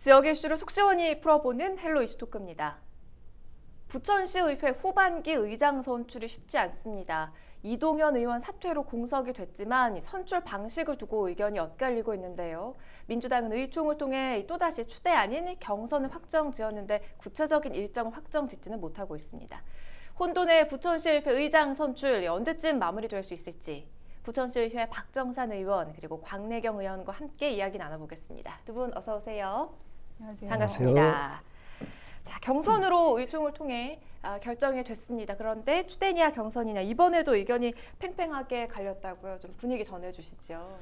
지역 이슈를 속 시원히 풀어보는 헬로 이슈 토크입니다. 부천시 의회 후반기 의장 선출이 쉽지 않습니다. 이동현 의원 사퇴로 공석이 됐지만 이 선출 방식을 두고 의견이 엇갈리고 있는데요. 민주당은 의총을 통해 또다시 추대 아닌 경선을 확정 지었는데 구체적인 일정을 확정 짓지는 못하고 있습니다. 혼돈의 부천시의회 의장 선출 언제쯤 마무리될 수 있을지 부천시의회 박정산 의원 그리고 광래경 의원과 함께 이야기 나눠보겠습니다. 두 분 어서 오세요. 안녕하세요. 반갑습니다. 자 경선으로 의총을 통해 아, 결정이 됐습니다. 그런데 추대냐 경선이냐 이번에도 의견이 팽팽하게 갈렸다고요. 좀 분위기 전해주시죠.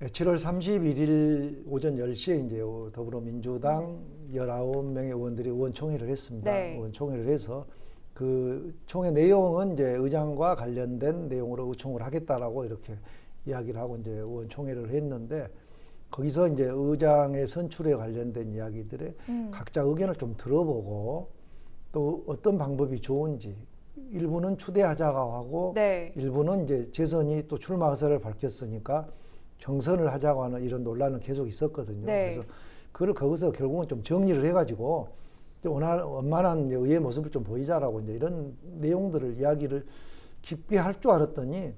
7월 31일 오전 10시에 이제 더불어민주당 19명의 의원들이 의원총회를 했습니다. 네. 의원총회를 해서 그 총회 내용은 이제 의장과 관련된 내용으로 의총을 하겠다라고 이렇게 이야기를 하고 이제 의원총회를 했는데 거기서 이제 의장의 선출에 관련된 이야기들에 음. 각자 의견을 좀 들어보고 또 어떤 방법이 좋은지 일부는 추대하자고 하고 네. 일부는 이제 재선이 또 출마 의사를 밝혔으니까 경선을 하자고 하는 이런 논란은 계속 있었거든요. 네. 그래서 그걸 거기서 결국은 좀 정리를 해가지고 원하, 원만한 의의 모습을 좀 보이자라고 이제 이런 내용들을 이야기를 깊게 할 줄 알았더니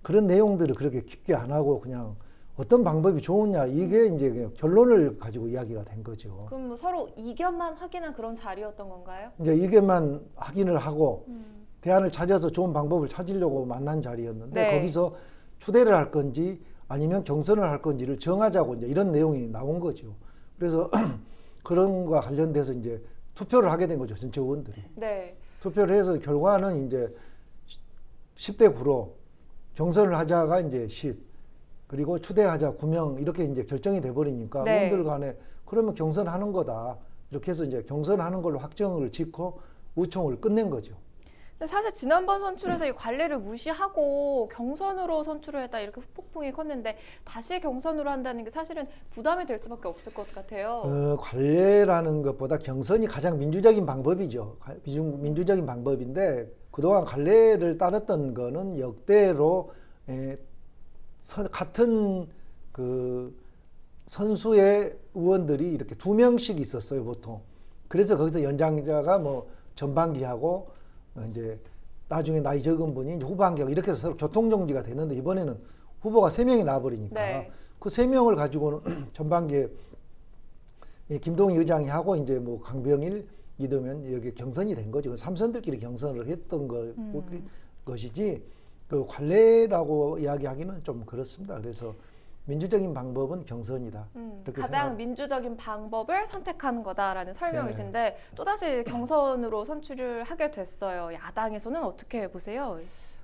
그런 내용들을 그렇게 깊게 안 하고 그냥 어떤 방법이 좋으냐 이게 이제 결론을 가지고 이야기가 된 거죠. 그럼 뭐 서로 이견만 확인한 그런 자리였던 건가요? 이제 이게만 확인을 하고 음. 대안을 찾아서 좋은 방법을 찾으려고 만난 자리였는데 네. 거기서 추대를 할 건지 아니면 경선을 할 건지를 정하자고 이제 이런 내용이 나온 거죠. 그래서 그런 거와 관련돼서 이제 투표를 하게 된 거죠. 전체 의원들이. 네. 투표를 해서 결과는 이제 10대 9로 경선을 하자가 이제 10 그리고 추대하자 9명 이렇게 이제 결정이 돼 버리니까 네. 의원들 간에 그러면 경선하는 거다. 이렇게 해서 이제 경선하는 걸로 확정을 짓고 우총을 끝낸 거죠. 근데 사실 지난번 선출에서 이 관례를 무시하고 경선으로 선출을 했다 이렇게 후폭풍이 컸는데 다시 경선으로 한다는 게 사실은 부담이 될 수밖에 없을 것 같아요. 어, 관례라는 것보다 경선이 가장 민주적인 방법이죠. 민주적인 방법인데 그동안 관례를 따랐던 거는 역대로 에, 선- 같은 그 선수의 의원들이 이렇게 두 명씩 있었어요 보통. 그래서 거기서 연장자가 뭐 전반기하고 어, 이제 나중에 나이 적은 분이 후반기하고 이렇게 해서 서로 교통정지가 됐는데 이번에는 후보가 세 명이 나와버리니까 네. 그세 명을 가지고는 전반기에 이 김동희 의장이 하고 이제 뭐 강병일, 이동현 여기 경선이 된 거죠. 삼선들끼리 경선을 했던 거, 음. 것이지 그 관례라고 이야기하기는 좀 그렇습니다. 그래서 민주적인 방법은 경선이다. 음, 가장 생각- 민주적인 방법을 선택하는 거다라는 설명이신데 네. 또다시 경선으로 선출을 하게 됐어요. 야당에서는 어떻게 보세요?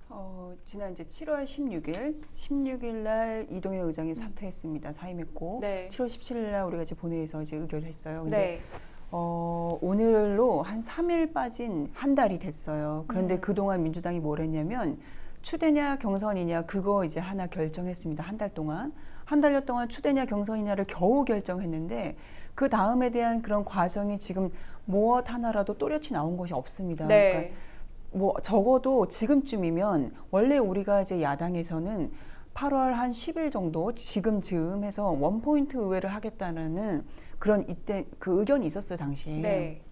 어, 지난 이제 7월 16일, 16일 날 이동현 의장이 사퇴했습니다. 사임했고 네. 7월 17일 날 우리가 이제 본회의에서 이제 의결을 했어요. 근데 네. 어, 오늘로 한 3일 빠진 한 달이 됐어요. 그런데 음. 그동안 민주당이 뭘 했냐면 추대냐 경선이냐 그거 이제 하나 결정했습니다. 한 달 동안. 한 달여 동안 추대냐 경선이냐를 겨우 결정했는데 그 다음에 대한 그런 과정이 지금 무엇 하나라도 또렷이 나온 것이 없습니다. 그러니까 네. 뭐 적어도 지금쯤이면 원래 우리가 이제 야당에서는 8월 한 10일 정도 지금 즈음 해서 원포인트 의회를 하겠다는 그런 이때 그 의견이 있었어요 당시에. 네.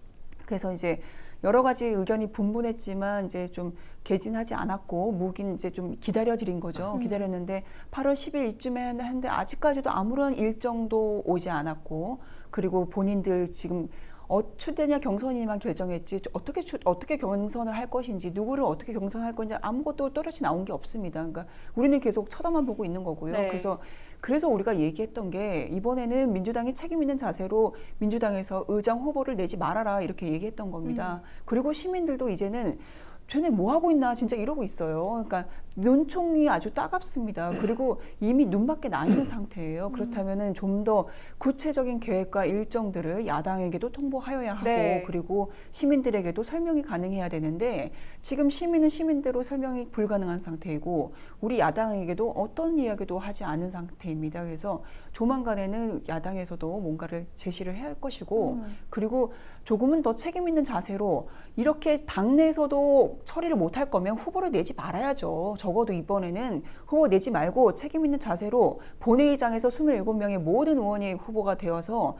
그래서 이제 여러 가지 의견이 분분했지만 이제 좀 개진하지 않았고 무긴 이제 좀 기다려 드린 거죠. 음. 기다렸는데 8월 10일 이쯤에 했는데 아직까지도 아무런 일정도 오지 않았고 그리고 본인들 지금 어, 추대냐 경선이만 결정했지 어떻게 추, 어떻게 경선을 할 것인지 누구를 어떻게 경선할 건지 아무것도 또렷이 나온 게 없습니다. 그러니까 우리는 계속 쳐다만 보고 있는 거고요. 네. 그래서 그래서 우리가 얘기했던 게 이번에는 민주당이 책임 있는 자세로 민주당에서 의장 후보를 내지 말아라 이렇게 얘기했던 겁니다. 그리고 시민들도 이제는 쟤네 뭐 하고 있나 진짜 이러고 있어요. 그러니까 눈총이 아주 따갑습니다. 그리고 이미 눈밖에 나 있는 상태예요. 그렇다면은 좀 더 구체적인 계획과 일정들을 야당에게도 통보하여야 하고 네. 그리고 시민들에게도 설명이 가능해야 되는데 지금 시민은 시민대로 설명이 불가능한 상태이고 우리 야당에게도 어떤 이야기도 하지 않은 상태입니다. 그래서 조만간에는 야당에서도 뭔가를 제시를 해야 할 것이고 음. 그리고 조금은 더 책임 있는 자세로 이렇게 당내에서도 처리를 못할 거면 후보를 내지 말아야죠. 적어도 이번에는 후보 내지 말고 책임 있는 자세로 본회의장에서 27명의 모든 의원이 후보가 되어서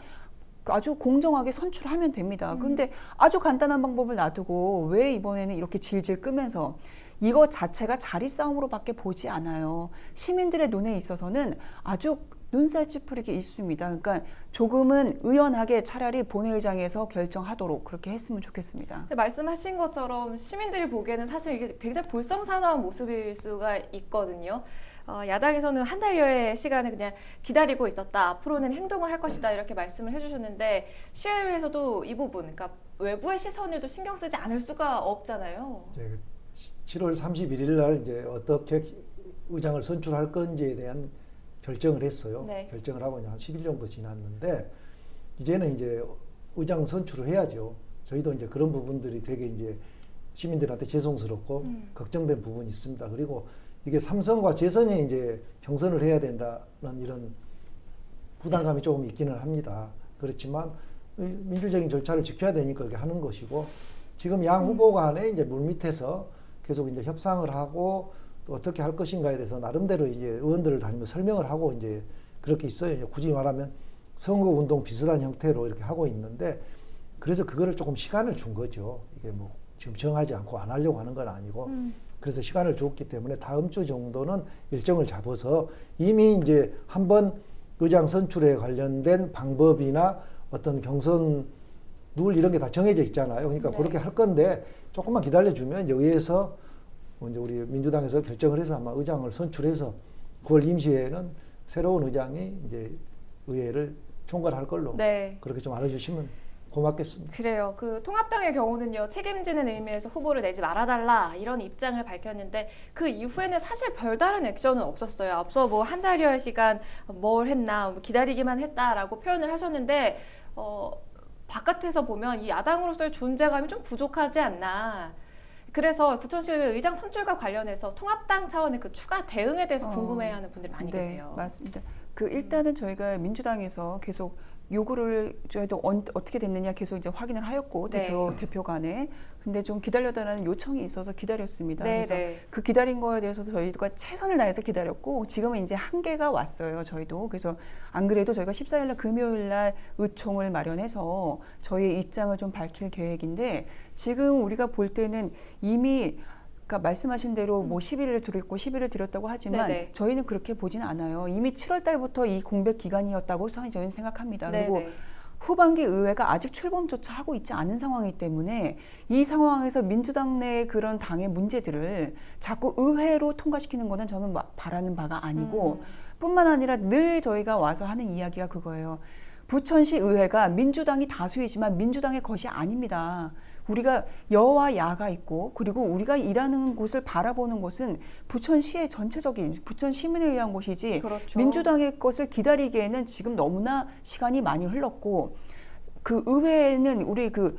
아주 공정하게 선출하면 됩니다. 근데 아주 간단한 방법을 놔두고 왜 이번에는 이렇게 질질 끄면서 이거 자체가 자리 싸움으로밖에 보지 않아요. 시민들의 눈에 있어서는 아주 눈살 찌푸리게 있습니다. 그러니까 조금은 의연하게 차라리 본회의장에서 결정하도록 그렇게 했으면 좋겠습니다. 말씀하신 것처럼 시민들이 보기에는 사실 이게 굉장히 볼썽사나운 모습일 수가 있거든요. 어, 야당에서는 한 달여의 시간을 그냥 기다리고 있었다. 앞으로는 행동을 할 것이다. 이렇게 말씀을 해주셨는데 시의회에서도 이 부분, 그러니까 외부의 시선에도 신경 쓰지 않을 수가 없잖아요. 이제 7월 31일 날 이제 어떻게 의장을 선출할 건지에 대한 결정을 했어요. 네. 결정을 하고 이제 한 10일 정도 지났는데 이제는 이제 의장 선출을 해야죠. 저희도 이제 그런 부분들이 되게 이제 시민들한테 죄송스럽고 음. 걱정된 부분이 있습니다. 그리고 이게 삼선과 재선에 이제 경선을 해야 된다는 이런 부담감이 조금 있기는 합니다. 그렇지만 이 민주적인 절차를 지켜야 되니까 그렇게 하는 것이고 지금 양 후보 간에 이제 물밑에서 계속 이제 협상을 하고 또 어떻게 할 것인가에 대해서 나름대로 이제 의원들을 다니며 설명을 하고 이제 그렇게 있어요. 굳이 말하면 선거 운동 비슷한 형태로 이렇게 하고 있는데 그래서 그거를 조금 시간을 준 거죠. 이게 뭐 지금 정하지 않고 안 하려고 하는 건 아니고 음. 그래서 시간을 줬기 때문에 다음 주 정도는 일정을 잡아서 이미 이제 한번 의장 선출에 관련된 방법이나 어떤 경선 룰 이런 게 다 정해져 있잖아요. 그러니까 네. 그렇게 할 건데 조금만 기다려 주면 여기에서 뭐 이제 우리 민주당에서 결정을 해서 아마 의장을 선출해서 9월 임시회에는 새로운 의장이 이제 의회를 총괄할 걸로 네. 그렇게 좀 알아주시면 고맙겠습니다. 그래요. 그 통합당의 경우는요 책임지는 의미에서 후보를 내지 말아달라 이런 입장을 밝혔는데 그 이후에는 사실 별다른 액션은 없었어요. 앞서 뭐 한 달여의 시간 뭘 했나 뭐 기다리기만 했다라고 표현을 하셨는데 어, 바깥에서 보면 이 야당으로서의 존재감이 좀 부족하지 않나. 그래서 부천시의회 의장 선출과 관련해서 통합당 차원의 그 추가 대응에 대해서 어, 궁금해하는 분들이 많이 네, 계세요. 맞습니다. 그 일단은 저희가 민주당에서 계속 요구를 저희도 언, 어떻게 됐느냐 계속 이제 확인을 하였고 네. 대표 대표 간에 근데 좀 기다려달라는 요청이 있어서 기다렸습니다. 네, 그래서 네. 그 기다린 거에 대해서도 저희가 최선을 다해서 기다렸고 지금은 이제 한계가 왔어요. 저희도 그래서 안 그래도 저희가 14일 날 금요일 날 의총을 마련해서 저희의 입장을 좀 밝힐 계획인데 지금 우리가 볼 때는 이미 그러니까 말씀하신 대로 뭐 11일을 드렸고 10일을 드렸다고 하지만 네네. 저희는 그렇게 보지는 않아요. 이미 7월 달부터 이 공백 기간이었다고 저희는 생각합니다. 그리고 네네. 후반기 의회가 아직 출범조차 하고 있지 않은 상황이기 때문에 이 상황에서 민주당 내 그런 당의 문제들을 자꾸 의회로 통과시키는 거는 저는 마- 바라는 바가 아니고 음. 뿐만 아니라 늘 저희가 와서 하는 이야기가 그거예요. 부천시 의회가 민주당이 다수이지만 민주당의 것이 아닙니다. 우리가 여와 야가 있고 그리고 우리가 일하는 곳을 바라보는 곳은 부천시의 전체적인 부천 시민을 위한 곳이지 그렇죠. 민주당의 것을 기다리기에는 지금 너무나 시간이 많이 흘렀고 그 의회에는 우리 그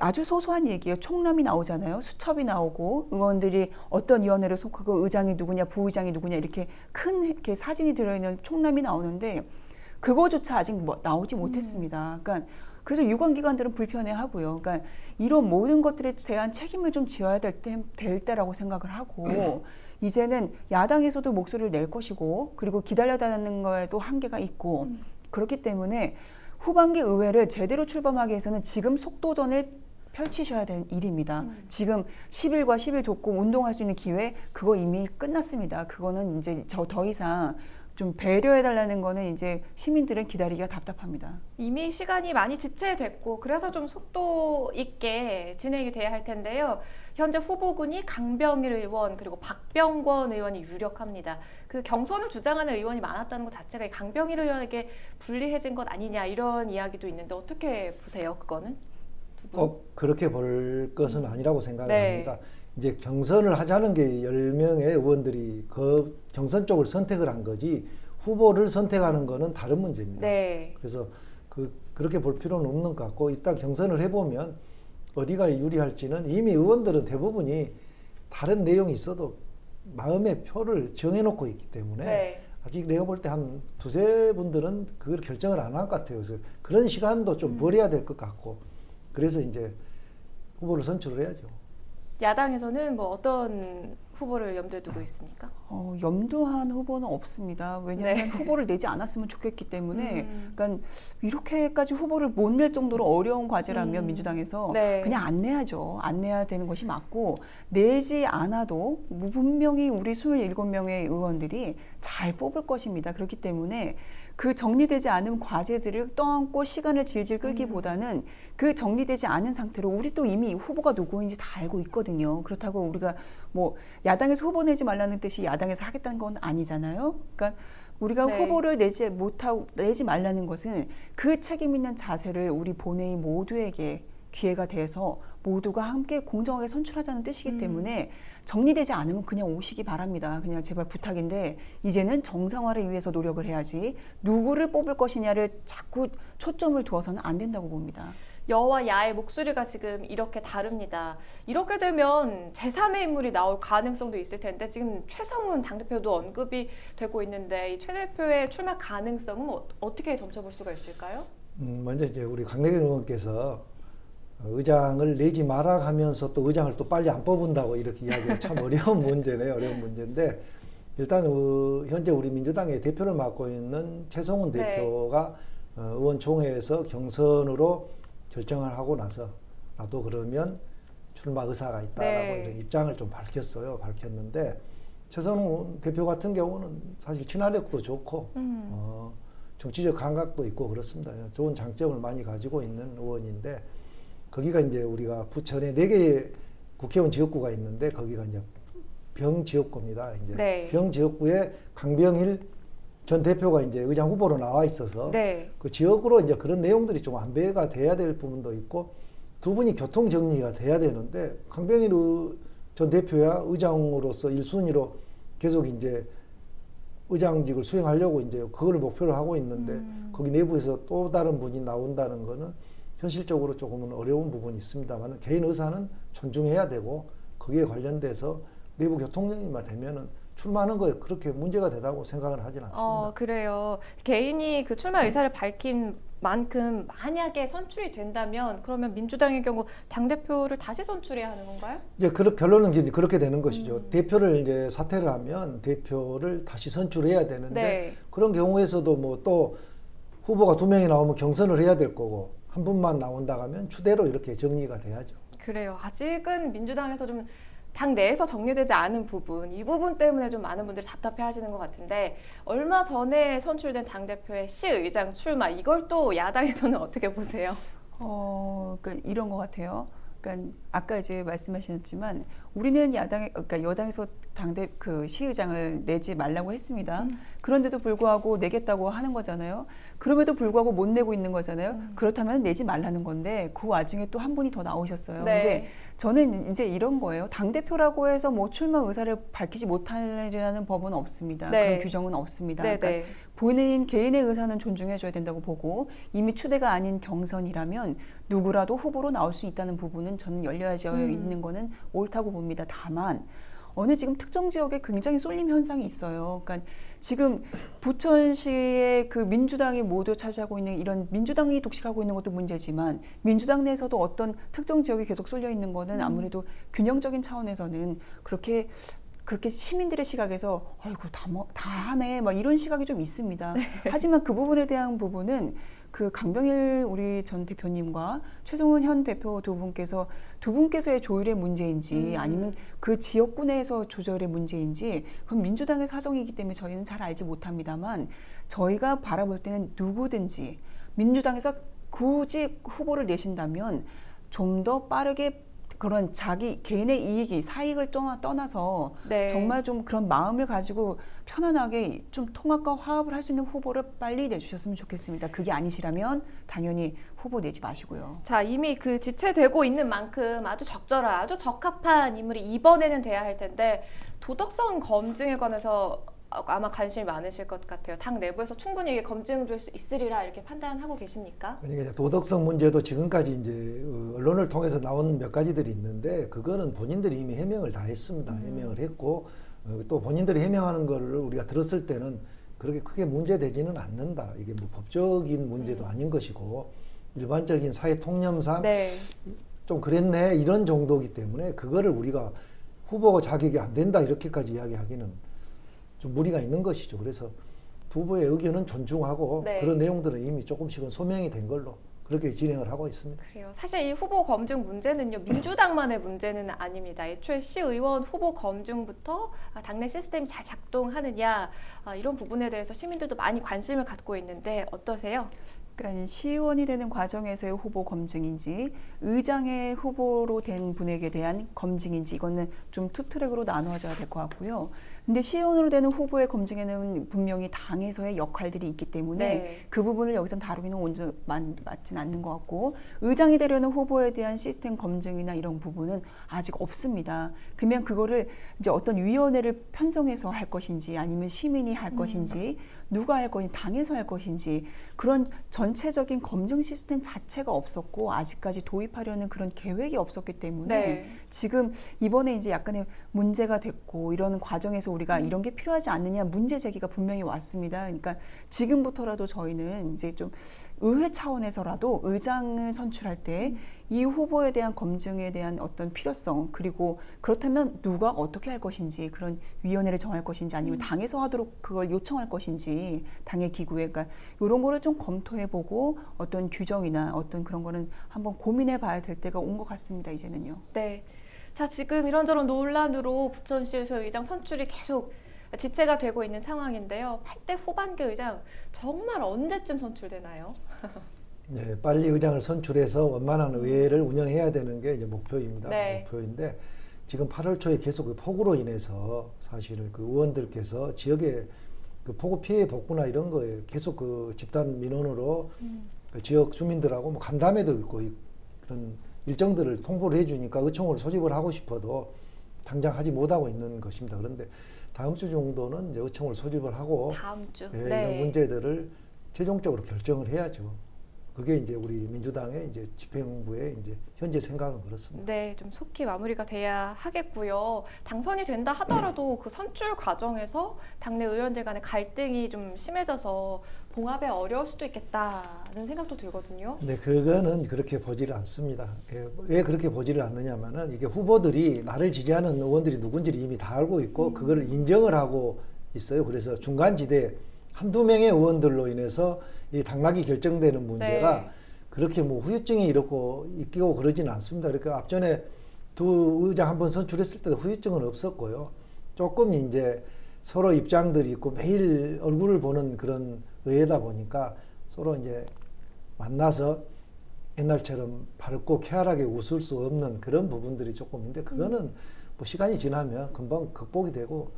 아주 소소한 얘기예요. 총남이 나오잖아요. 수첩이 나오고 의원들이 어떤 위원회를 속하고 의장이 누구냐, 부의장이 누구냐 이렇게 큰 이렇게 사진이 들어있는 총남이 나오는데 그거조차 아직 뭐 나오지 못했습니다. 그러니까 그래서 유관기관들은 불편해하고요. 그러니까 이런 모든 것들에 대한 책임을 좀 지어야 될, 때, 될 때라고 생각을 하고 이제는 야당에서도 목소리를 낼 것이고 그리고 기다려다는 거에도 한계가 있고 그렇기 때문에 후반기 의회를 제대로 출범하기 위해서는 지금 속도전을 펼치셔야 될 일입니다. 지금 10일과 10일 줬고 운동할 수 있는 기회 그거 이미 끝났습니다. 그거는 이제 저 더 이상 좀 배려해 달라는 거는 이제 시민들은 기다리기가 답답합니다. 이미 시간이 많이 지체됐고 그래서 좀 속도 있게 진행이 돼야 할 텐데요. 현재 후보군이 강병일 의원 그리고 박병권 의원이 유력합니다. 그 경선을 주장하는 의원이 많았다는 것 자체가 이 강병일 의원에게 불리해진 것 아니냐 이런 이야기도 있는데 어떻게 보세요? 그거는 두 분? 꼭 그렇게 볼 것은 아니라고 생각을 네. 합니다. 이제 경선을 하자는 게 10명의 의원들이 그 경선 쪽을 선택을 한 거지 후보를 선택하는 거는 다른 문제입니다. 네. 그래서 그 그렇게 볼 필요는 없는 것 같고 일단 경선을 해보면 어디가 유리할지는 이미 의원들은 대부분이 다른 내용이 있어도 마음의 표를 정해놓고 있기 때문에 네. 아직 내가 볼 때 한 두세 분들은 그걸 결정을 안 한 것 같아요. 그래서 그런 시간도 음. 좀 버려야 될 것 같고 그래서 이제 후보를 선출을 해야죠. 야당에서는 뭐 어떤 후보를 염두에 두고 있습니까? 어, 염두한 후보는 없습니다. 왜냐하면 네. 후보를 내지 않았으면 좋겠기 때문에 음. 그러니까 이렇게까지 후보를 못 낼 정도로 어려운 과제라면 음. 민주당에서 네. 그냥 안 내야죠. 안 내야 되는 것이 맞고 내지 않아도 분명히 우리 27명의 의원들이 잘 뽑을 것입니다. 그렇기 때문에 그 정리되지 않은 과제들을 떠안고 시간을 질질 끌기보다는 그 정리되지 않은 상태로 우리 또 이미 후보가 누구인지 다 알고 있거든요. 그렇다고 우리가 뭐 야당에서 후보 내지 말라는 뜻이 야당에서 하겠다는 건 아니잖아요. 그러니까 우리가 네. 후보를 내지 못하고 내지 말라는 것은 그 책임 있는 자세를 우리 본회의 모두에게 기회가 돼서 모두가 함께 공정하게 선출하자는 뜻이기 음. 때문에 정리되지 않으면 그냥 오시기 바랍니다. 그냥 제발 부탁인데 이제는 정상화를 위해서 노력을 해야지 누구를 뽑을 것이냐를 자꾸 초점을 두어서는 안 된다고 봅니다. 여와 야의 목소리가 지금 이렇게 다릅니다. 이렇게 되면 제3의 인물이 나올 가능성도 있을 텐데 지금 최성훈 당대표도 언급이 되고 있는데 이최 대표의 출마 가능성은 어, 어떻게 점쳐볼 수가 있을까요? 음, 먼저 이제 우리 강대경 의원께서 의장을 내지 마라 하면서 또 의장을 또 빨리 안 뽑은다고 이렇게 이야기가 참 어려운 문제네요. 어려운 문제인데 일단 어, 현재 우리 민주당의 대표를 맡고 있는 최성훈 네. 대표가 어, 의원총회에서 경선으로 결정을 하고 나서 나도 그러면 출마 의사가 있다라고 네. 이런 입장을 좀 밝혔어요. 밝혔는데 최성훈 대표 같은 경우는 사실 친화력도 좋고 음. 어, 정치적 감각도 있고 그렇습니다. 좋은 장점을 많이 가지고 있는 의원인데 거기가 이제 우리가 부천에 네 개의 국회의원 지역구가 있는데 거기가 이제 병 지역구입니다. 이제 네. 병 지역구에 강병일 전 대표가 이제 의장 후보로 나와 있어서 네. 그 지역으로 이제 그런 내용들이 좀 안배가 돼야 될 부분도 있고 두 분이 교통 정리가 돼야 되는데 강병일 의- 전 대표야 의장으로서 1순위로 계속 이제 의장직을 수행하려고 이제 그걸 목표로 하고 있는데 음. 거기 내부에서 또 다른 분이 나온다는 거는 현실적으로 조금은 어려운 부분이 있습니다만 개인 의사는 존중해야 되고 거기에 관련돼서 내부 교통정리만 되면은 출마하는 거에 그렇게 문제가 되다고 생각을 하지는 않습니다. 어, 그래요. 개인이 그 출마 의사를 밝힌 만큼 만약에 선출이 된다면 그러면 민주당의 경우 당 대표를 다시 선출해야 하는 건가요? 이제 그 결론은 이제 그렇게 되는 것이죠. 음. 대표를 이제 사퇴를 하면 대표를 다시 선출해야 되는데 네. 그런 경우에서도 뭐 또 후보가 두 명이 나오면 경선을 해야 될 거고 한 분만 나온다 하면 추대로 이렇게 정리가 돼야죠. 그래요. 아직은 민주당에서 좀 당 내에서 정리되지 않은 부분, 이 부분 때문에 좀 많은 분들이 답답해 하시는 것 같은데, 얼마 전에 선출된 당대표의 시의장 출마, 이걸 또 야당에서는 어떻게 보세요? 어, 그러니까 이런 것 같아요. 그러니까 아까 이제 말씀하셨지만 우리는 야당에 그러니까 여당에서 당대 그 시의장을 내지 말라고 했습니다. 음. 그런데도 불구하고 내겠다고 하는 거잖아요. 그럼에도 불구하고 못 내고 있는 거잖아요. 음. 그렇다면 내지 말라는 건데 그 와중에 또 한 분이 더 나오셨어요. 네. 근데 저는 이제 이런 거예요. 당 대표라고 해서 뭐 출마 의사를 밝히지 못하리라는 법은 없습니다. 네. 그런 규정은 없습니다. 네, 그러니까 네. 본인 개인의 의사는 존중해줘야 된다고 보고 이미 추대가 아닌 경선이라면 누구라도 후보로 나올 수 있다는 부분은 저는 열려져 음. 있는 거는 옳다고 봅니다. 다만 어느 지금 특정 지역에 굉장히 쏠림 현상이 있어요. 그러니까 지금 부천시의 그 민주당이 모두 차지하고 있는 이런 민주당이 독식하고 있는 것도 문제지만 민주당 내에서도 어떤 특정 지역이 계속 쏠려 있는 거는 아무래도 균형적인 차원에서는 그렇게 그렇게 시민들의 시각에서 아이고 다, 뭐, 다 하네 막 이런 시각이 좀 있습니다. 하지만 그 부분에 대한 부분은 그 강병일 우리 전 대표님과 최종훈 현 대표 두 분께서 두 분께서의 조율의 문제인지 음. 아니면 그 지역구 내에서 조절의 문제인지 그건 민주당의 사정이기 때문에 저희는 잘 알지 못합니다만 저희가 바라볼 때는 누구든지 민주당에서 굳이 후보를 내신다면 좀 더 빠르게 그런 자기 개인의 이익이 사익을 떠나, 떠나서 네. 정말 좀 그런 마음을 가지고 편안하게 좀 통합과 화합을 할 수 있는 후보를 빨리 내주셨으면 좋겠습니다. 그게 아니시라면 당연히 후보 내지 마시고요. 자, 이미 그 지체되고 있는 만큼 아주 적절한, 아주 적합한 인물이 이번에는 돼야 할 텐데, 도덕성 검증에 관해서 아마 관심이 많으실 것 같아요. 당 내부에서 충분히 이게 검증될 수 있으리라 이렇게 판단하고 계십니까? 그러니까 이제 도덕성 문제도 지금까지 이제 어, 언론을 통해서 나온 몇 가지들이 있는데 그거는 본인들이 이미 해명을 다 했습니다. 음. 해명을 했고 어, 또 본인들이 해명하는 거를 우리가 들었을 때는 그렇게 크게 문제되지는 않는다. 이게 뭐 법적인 문제도 아닌 것이고 일반적인 사회 통념상 네. 좀 그랬네 이런 정도이기 때문에 그거를 우리가 후보가 자격이 안 된다 이렇게까지 이야기하기는 좀 무리가 있는 것이죠. 그래서 두 후보의 의견은 존중하고 네. 그런 내용들은 이미 조금씩은 소명이 된 걸로 그렇게 진행을 하고 있습니다. 그래요. 사실 이 후보 검증 문제는요 민주당만의 문제는 아닙니다. 애초에 시 의원 후보 검증부터 아, 당내 시스템이 잘 작동하느냐 아, 이런 부분에 대해서 시민들도 많이 관심을 갖고 있는데 어떠세요? 그러니까 시의원이 되는 과정에서의 후보 검증인지 의장의 후보로 된 분에게 대한 검증인지 이거는 좀 투 트랙으로 나누어져야 될 것 같고요. 근데 시의원으로 되는 후보의 검증에는 분명히 당에서의 역할들이 있기 때문에 네. 그 부분을 여기서 다루기는 온전 맞진 않는 것 같고 의장이 되려는 후보에 대한 시스템 검증이나 이런 부분은 아직 없습니다. 그러면 그거를 이제 어떤 위원회를 편성해서 할 것인지 아니면 시민이 할 것인지 누가 할 것인지 당에서 할 것인지 그런 전체적인 검증 시스템 자체가 없었고 아직까지 도입하려는 그런 계획이 없었기 때문에 네. 지금 이번에 이제 약간의 문제가 됐고 이러는 과정에서 우리가 음. 이런 게 필요하지 않느냐 문제 제기가 분명히 왔습니다. 그러니까 지금부터라도 저희는 이제 좀 의회 차원에서라도 의장을 선출할 때 이 후보에 대한 검증에 대한 어떤 필요성 그리고 그렇다면 누가 어떻게 할 것인지 그런 위원회를 정할 것인지 아니면 당에서 하도록 그걸 요청할 것인지 당의 기구에 그러니까 이런 거를 좀 검토해 보고 어떤 규정이나 어떤 그런 거는 한번 고민해 봐야 될 때가 온 것 같습니다. 이제는요. 네. 자 지금 이런저런 논란으로 부천시의회 의장 선출이 계속 지체가 되고 있는 상황인데요. 8대 후반기 의장 정말 언제쯤 선출되나요? 네, 빨리 의장을 선출해서 원만한 의회를 운영해야 되는 게 이제 목표입니다. 네. 목표인데 지금 8월 초에 계속 그 폭우로 인해서 사실은 그 의원들께서 지역에 그 폭우 피해 복구나 이런 거에 계속 그 집단 민원으로 그 지역 주민들하고 뭐 간담회도 있고 이- 그런 일정들을 통보를 해주니까 의총을 소집을 하고 싶어도 당장 하지 못하고 있는 것입니다. 그런데 다음 주 정도는 이제 의총을 소집을 하고 다음 주. 예, 이런 문제들을 최종적으로 결정을 해야죠. 그게 이제 우리 민주당의 이제 집행부의 이제 현재 생각은 그렇습니다. 네, 좀 속히 마무리가 돼야 하겠고요. 당선이 된다 하더라도 네. 그 선출 과정에서 당내 의원들 간의 갈등이 좀 심해져서 봉합에 어려울 수도 있겠다는 생각도 들거든요. 근데 그거는 그렇게 보지를 않습니다. 예, 왜 그렇게 보지를 않느냐면은 이게 후보들이 나를 지지하는 의원들이 누군지를 이미 다 알고 있고 그거를 인정을 하고 있어요. 그래서 중간 지대 한두 명의 의원들로 인해서 이 당락이 결정되는 문제라 네. 그렇게 뭐 후유증이 이렇고 있고 그러지는 않습니다. 그러니까 앞전에 두 의장 한 번 선출했을 때도 후유증은 없었고요. 조금 이제 서로 입장들이 있고 매일 얼굴을 보는 그런 의회다 보니까 서로 이제 만나서 옛날처럼 밝고 쾌활하게 웃을 수 없는 그런 부분들이 조금 있는데 그거는 뭐 시간이 지나면 금방 극복이 되고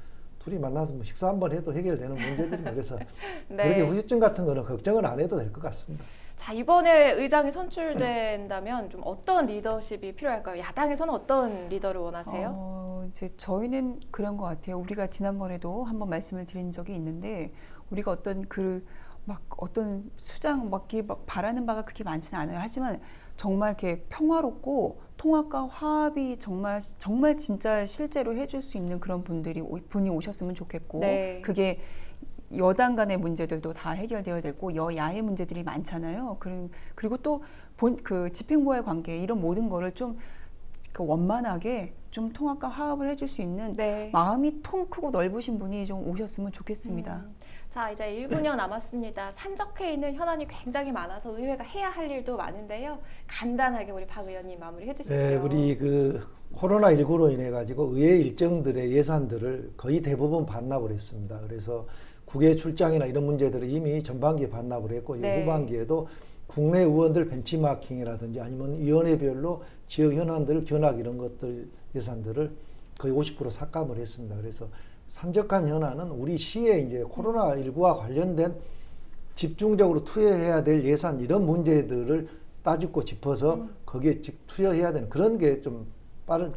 둘이 만나서 뭐 식사 한 번 해도 해결되는 문제들이 그래서 네. 그렇게 후유증 같은 거는 걱정을 안 해도 될 것 같습니다. 자, 이번에 의장이 선출된다면 좀 어떤 리더십이 필요할까요? 야당에서는 어떤 리더를 원하세요? 어, 이제 저희는 그런 것 같아요. 우리가 지난번에도 한번 말씀을 드린 적이 있는데 우리가 어떤 그 막 어떤 수장 막 이렇게 막 바라는 바가 그렇게 많지는 않아요. 하지만 정말 이렇게 평화롭고 통합과 화합이 정말 정말 진짜 실제로 해줄 수 있는 그런 분들이 오- 분이 오셨으면 좋겠고 네. 그게 여당 간의 문제들도 다 해결되어야 되고 여야의 문제들이 많잖아요. 그리고 그리고 또 본 그 집행부와의 관계 이런 모든 거를 좀그 원만하게 좀 통합과 화합을 해줄 수 있는 네. 마음이 통 크고 넓으신 분이 좀 오셨으면 좋겠습니다. 음. 자, 이제 1분여 남았습니다. 산적회의는 현안이 굉장히 많아서 의회가 해야 할 일도 많은데요. 간단하게 우리 박 의원님 마무리 해주시죠. 네, 우리 그 코로나 19로 인해 가지고 의회 일정들의 예산들을 거의 대부분 반납을 했습니다. 그래서 국외 출장이나 이런 문제들을 이미 전반기에 반납을 했고 네. 후반기에도 국내 의원들 벤치마킹이라든지 아니면 위원회별로 지역 현안들 견학 이런 것들 예산들을 거의 50% 삭감을 했습니다. 그래서 산적한 현안은 우리 시에 이제 코로나 19와 관련된 집중적으로 투여해야 될 예산 이런 문제들을 따지고 짚어서 거기에 직 투여해야 되는 그런 게 좀 빠른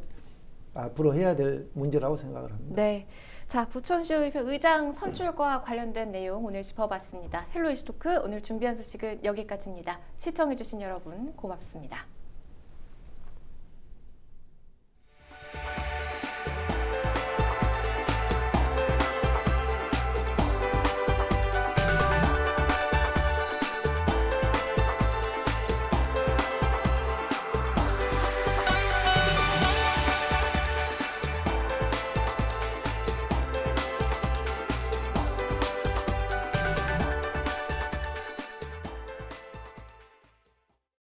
앞으로 해야 될 문제라고 생각을 합니다. 네. 자, 부천시의회 의장 선출과 관련된 내용 오늘 짚어봤습니다. 헬로 이슈토크 오늘 준비한 소식은 여기까지입니다. 시청해주신 여러분 고맙습니다.